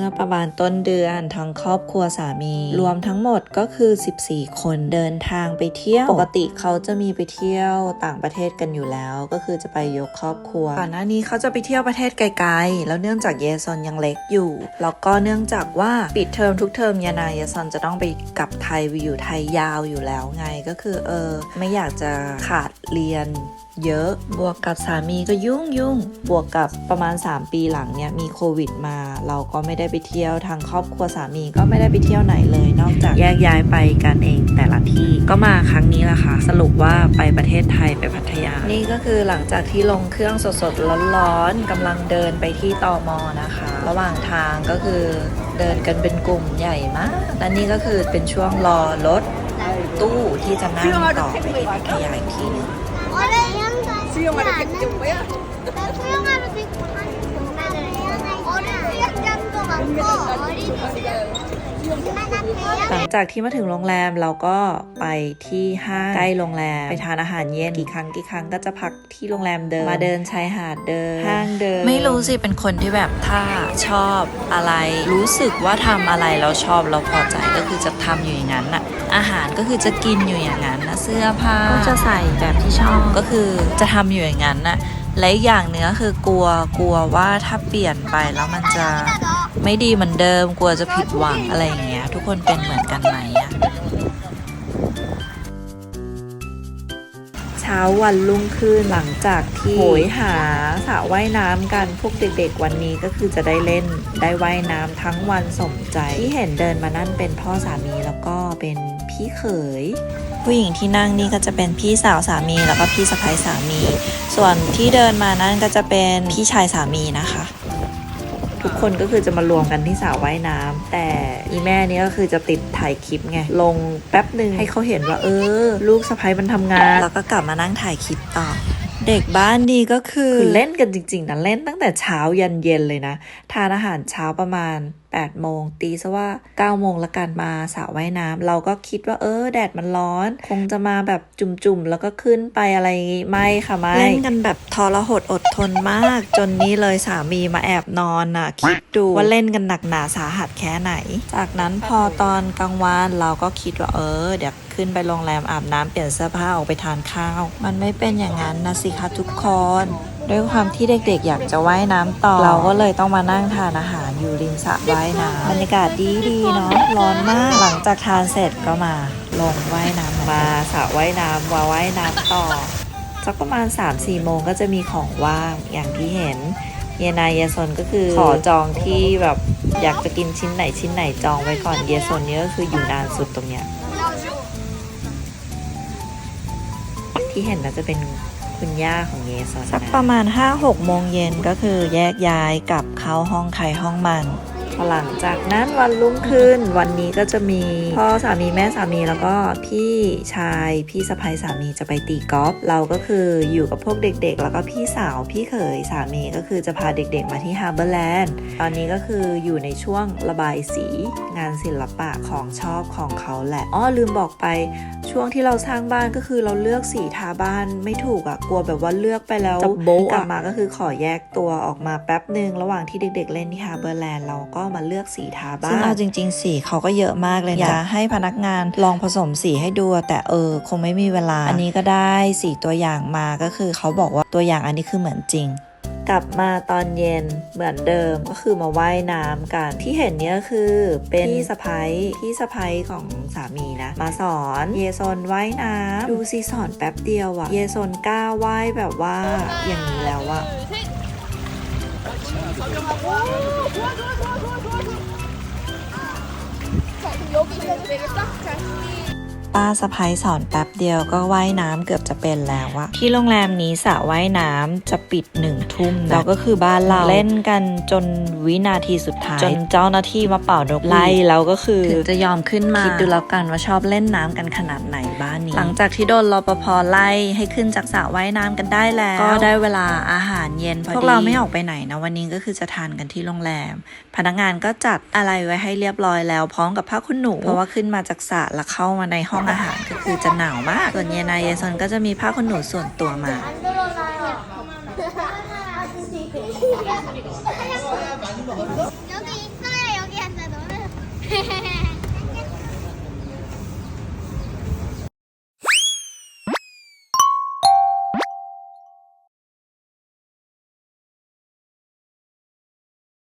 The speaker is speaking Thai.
มื่อประมาณต้นเดือนทั้งครอบครัวสามี รวมทั้งหมดก็คือ 14 คนเดินทางไปเที่ยว ปกติเขาจะมีไปเที่ยวต่างประเทศกันอยู่แล้ว ก็คือจะไปยกครอบครัวก่อนหน้านี้เขาจะไปเที่ยวประเทศไกลๆ แล้วเนื่องจากเยซอนยังเล็กอยู่ แล้วก็เนื่องจากว่าปิดเทอมทุกเทอมยานายเยซอนจะต้องไปกลับไทยไปอยู่ไทยยาวอยู่แล้วไงก็คือเออไม่อยากจะขาดเรียน เยอะ บวกกับสามีก็ยุ่งยุ่ง บวกกับประมาณ 3 ปีหลังเนี่ยมีโควิดมา เราก็ไม่ได้ไปเที่ยวทางครอบครัวสามีก็ไม่ได้ไปเที่ยวไหนเลย นอกจากแยกย้ายไปกันเองแต่ละที่ก็มาครั้งนี้แหละค่ะ สรุปว่าไปประเทศไทยไปพัทยา นี่ก็คือหลังจากที่ลงเครื่องสดๆร้อนๆกำลังเดินไปที่ตอมอนะคะ ระหว่างทางก็คือเดินกันเป็นกลุ่มใหญ่มากและนี่ก็คือเป็นช่วงรอรถตู้ที่จะนั่งต่อไปพัทยาอีกทีนึง 수영하러 겠지 뭐야? 수영하러 หลังจากที่มาถึงโรงแรมเราก็ไปที่ห้างใกล้โรงแรม ไปทานอาหารเย็นกี่ครั้งกี่ครั้งก็จะพักที่โรงแรมเดิมมาเดินชายหาดเดินห้างเดินไม่รู้สิเป็นคนที่แบบถ้าชอบอะไร รู้สึกว่าทำอะไรเราชอบเราพอใจก็คือจะทำอยู่อย่างนั้นน่ะอาหารก็คือจะกินอยู่อย่างนั้นนะเสื้อผ้าก็จะใส่แบบที่ชอบก็คือจะทำอยู่อย่างนั้นน่ะและอีกอย่างเนื้อคือกลัวกลัวว่าถ้าเปลี่ยนไปแล้วมันจะไม่ดีเหมือนเดิมกลัวจะผิดหวังอะไรอย่างเงี้ย กคนเป็นเหมือนกันไหมอะเช้าวันรุ่งขึ้นหลังจากที่โหยหาสระว่ายน้ำกันพวกเด็กๆวันนี้ก็คือจะได้เล่นได้ว่ายน้ำทั้งวันสมใจที่เห็นเดินมานั่นเป็นพ่อสามีแล้วก็เป็นพี่เขยผู้หญิงที่นั่งนี่ก็จะเป็นพี่สาวสามีแล้วก็พี่สะใภ้สามี ส่วนที่เดินมานั่นก็จะเป็นพี่ชายสามีนะคะ ทุกคนก็คือจะมารวมกันที่สระว่ายน้ำแต่อีแม่นี่ก็คือจะติดถ่ายคลิปไง ลงแป๊บหนึ่งให้เขาเห็นว่า เออ ลูกสะพ้ยมันทำงาน แล้วก็กลับมานั่งถ่ายคลิปต่อเด็กบ้านดีก็คือคือเล่นกันจริงๆนะเล่นตั้งแต่เช้ายันเย็นเลยนะ ทานอาหารเช้าประมาณ 8 โมง ตีซะว่า 9 โมงละกันมาสระว่ายน้ำเราก็คิดว่าเออ แดดมันร้อน คงจะมาแบบจุ่มๆ แล้วก็ขึ้นไปอะไรไม่ค่ะไม่เล่นกันแบบทรหดอดทนมาก จนนี้เลยสามีมาแอบนอนน่ะ คิดดูว่าเล่นกันหนักหนาสาหัสแค่ไหน จากนั้นพอตอนกลางวันเราก็คิดว่าเออ เดี๋ยวขึ้นไปโรงแรมอาบน้ำเปลี่ยนเสื้อผ้าออกไปทานข้าว มันไม่เป็นอย่างนั้นนะสิคะทุกคน ด้วยความที่เด็กๆ อยากจะว่ายน้ำต่อ เราก็เลยต้องมานั่งทานอาหารอยู่ริมสระว่ายน้ำบรรยากาศดีๆเนาะร้อนมากหลังจากทานเสร็จก็มาลงว่ายน้ำมาสระว่ายน้ำมาว่ายน้ำต่อสักประมาณ 3-4 โมงก็จะมีของว่างอย่างที่เห็นเยนายเยซนก็คือขอจองที่แบบอยากจะกินชิ้นไหนชิ้นไหนจองไว้ก่อนเยซนนี่ก็คืออยู่นานสุดตรงเนี้ยที่เห็นน่าจะเป็น คุณย่าของเยสสักประมาณ 5-6 โมงเย็นก็คือแยกย้ายกลับเข้าห้องใครห้องมัน พอหลังจากนั้นวันรุ่งขึ้นวันนี้ก็จะมีพ่อสามีแม่สามีแล้วก็พี่ชายพี่สะใภ้สามีจะไปตีกอล์ฟเราก็คืออยู่กับพวกเด็กๆ แล้วก็พี่สาวพี่เขยสามีก็คือจะพาเด็กๆมาที่ฮาร์เบอร์แลนด์ตอนนี้ก็คืออยู่ในช่วงระบายสีงานศิลปะของชอบของเขาแหละอ้อลืมบอกไป ช่วงที่เราสร้างบ้านก็คือเราเลือกสีทาบ้านไม่ถูกอะกลัวแบบว่าเลือกไปแล้วจะโบ๊ะกลับมาก็คือขอแยกตัวออกมาแป๊บหนึ่งระหว่างที่เด็ก ๆ เล่นที่ฮาร์เบอร์แลนด์เราก็มาเลือกสีทาบ้านซึ่งเอาจริง ๆ สีเขาก็เยอะมากเลยนะอยากให้พนักงานลองผสมสีให้ดู แต่เออ คงไม่มีเวลา อันนี้ก็ได้สีตัวอย่างมาก็คือเขาบอกว่าตัวอย่างอันนี้คือเหมือนจริงกลับมาตอนเย็นเหมือนเดิมก็คือมาว่ายน้ำกัน ที่เห็นเนี้ยคือเป็นพี่สะพ้ยพี่สะพ้ยของสามีนะ มาสอนเยซนว่ายน้ำดูสิสอนแป๊บเดียวอะเยซนกล้าว่ายแบบว่าอย่างนี้แล้วอะ ป้าสะพ้ยสอนแป๊บเดียวก็ว่ายน้ำเกือบจะเป็นแล้วอะที่โรงแรมนี้สระว่ายน้ำจะปิดหนึ่งทุ่มนะแล้วก็คือบ้านเราเล่นกันจนวินาทีสุดท้าย จนเจ้าหน้าที่มาเป่านกไล่แล้วก็คือถึงจะยอมขึ้นมาคิดดูแล้วกันว่าชอบเล่นน้ำกันขนาดไหนบ้านนี้ หลังจากที่โดนรปภไล่ให้ขึ้นจากสระว่ายน้ำกันได้แล้ว ก็ได้เวลาอาหารเย็นพอดีพวกเราไม่ออกไปไหนนะวันนี้ก็คือจะทานกันที่โรงแรม พนักงานก็จัดอะไรไว้ให้เรียบร้อยแล้วพร้อมกับผ้าขนหนู เพราะว่าขึ้นมาจากสระแล้วเข้ามาในห้ององอาหารก็คือจะหนาวมาก ส่วนเยนายเยซอนก็จะมีผ้าขนหนูส่วนตัวมา 여기 있어